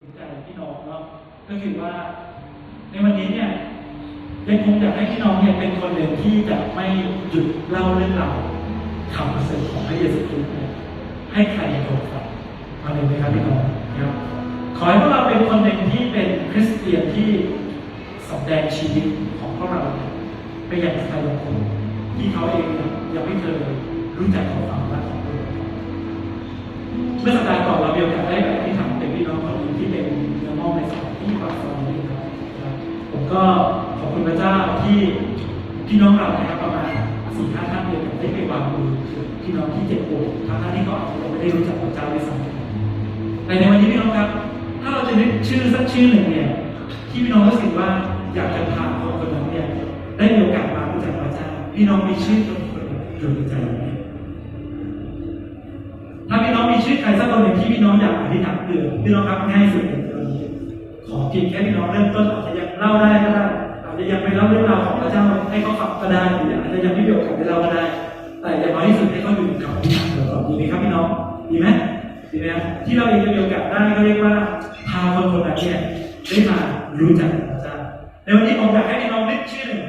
ใจพี่น้องเนาะก็คือว่า ในวันนี้เนี่ยยังคงอยากให้พี่น้องเนี่ยเป็นคนหนึ่งที่จะไม่หยุดเล่าเรื่องราวคำประเสริฐของพระเยซูคริสต์เนี่ยให้ใครในโลกฟังเอาเลยไหมครับพี่น้องนะครับขอให้พวกเราเป็นคนหนึ่งที่เป็นคริสเตียนที่สำแดงชีวิตของพวกเราเนี่ยไปยังใครบางคนที่เขาเองเนี่ยยังไม่เคยรู้จักของความรักของพระองค์เมื่อสัปดาห์ ก็ขอบคุณพระเจ้าที่พี่น้องเรานะครับประมาณสี่ห้าท่านเดียวกันได้ไปวางมือพี่น้องที่เจ็บปวดทั้งๆที่ก็อาจจะไม่ได้รู้จักพระเจ้าด้วยซ้ำแต่ในวันนี้พี่น้องครับ ถ้าเราจะนึกชื่อสักชื่อหนึ่งเนี่ยที่พี่น้องรู้สึกว่าอยากจะพาคนคนนั้นเนี่ยได้มีโอกาสมารู้จักพระเจ้าพี่น้องมีชื่อคนคนอยู่ในใจไหมถ้าพี่น้องมีชื่อใครสักคนหนึ่งที่พี่น้องอยากอธิษฐานเผื่อพี่น้องครับง่ายสุดเลยตอนนี้ ขอเพียงแค่พี่น้องเริ่มต้นอาจจะยังเล่าได้ก็ได้อาจจะยังไม่เล่าเรื่องราวของพระเจ้าให้เขาฟังก็ได้หรืออาจจะยังไม่มีโอกาสได้เล่าก็ได้ แต่อย่างน้อยที่สุดให้เขาอยู่กับอธิษฐานก่อนดีไหมครับพี่น้องดีไหมดีไหมที่เราเองจะมีโอกาสได้ก็เรียกว่าพาคนคนนั้นเนี่ยได้มารู้จักพระเจ้าในวันนี้ผมอยากให้พี่น้องนึกชื่อหนึ่ง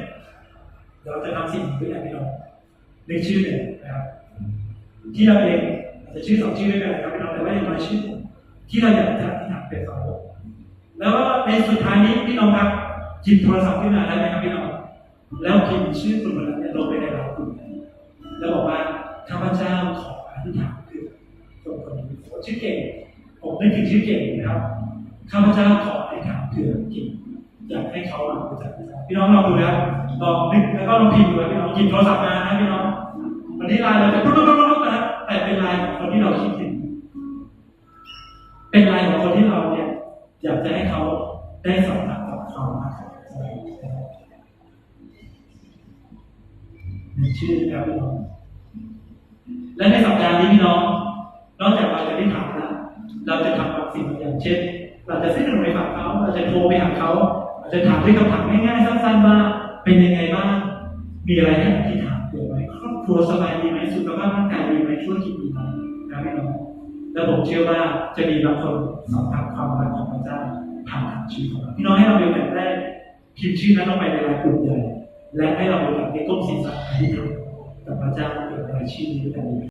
เดี๋ยวเราจะทำสิ่งนี้ให้พี่น้องนึกชื่อหนึ่งนะครับที่เราเองอาจจะชื่อสองชื่อด้วยกันนะครับพี่น้องแต่ว่าอย่างน้อยชื่อที่เราอยากจะที่ทำเป็นสอง แล้วก็ในสุดท้ายนี้พี่น้องครับหยิบโทรศัพท์ขึ้นมาได้ไหมครับพี่น้องแล้วพิมพ์ชื่อคนคนนั้นเนี่ยลงไปในเรากลุ่มนั้นแล้วบอกว่าข้าพเจ้าขออธิษฐานคือคนคนนี้ชื่อเก่งผมนึกถึงชื่อเก่งนะครับข้าพเจ้าขออธิษฐานเผื่อเก่งอยากให้เขามารู้จักพี่น้องลองดูนะครับลองนึกแล้วก็ลองพิมพ์ดูนะพี่น้องหยิบโทรศัพท์มานะพี่น้องวันนี้ไลน์เราจะปุ๊บปุ๊บปุ๊บปุ๊บนะแต่เป็นไลน์ของคนที่เราคิดถึงเป็นไลน์ของคนที่เราเนี่ย อยากจะให้เขาได้สัมผัสกับความรักของพระเจ้ามีชื่อครับพี่น้องและในสัปดาห์นี้พี่น้องนอกจากเราจะได้ถามแล้วเราจะทำบางสิ่งบางอย่างเช่น เราจะซื้อขนมไปฝากเขาเราจะโทรไปหาเขาเราจะถามด้วยคำถามง่ายๆสั้นๆว่าเป็นยังไงบ้างมีอะไรให้อธิษฐานเกิดไหมครอบครัวสบายดีไหมสุขภาพร่างกายดีไหมธุรกิจดี และผมเชื่อว่าจะมีบางคนสัมผัสความรักของพระเจ้าผ่านชีวิตของเราพี่น้องให้เรามีโอกาสได้พิมพ์ชื่อนั้นลงไปในรายกลุ่มใหญ่และให้เรามีโอกาสได้ก้มศีรษะอธิษฐานกับพระเจ้าเกิดรายชื่อนี้แต่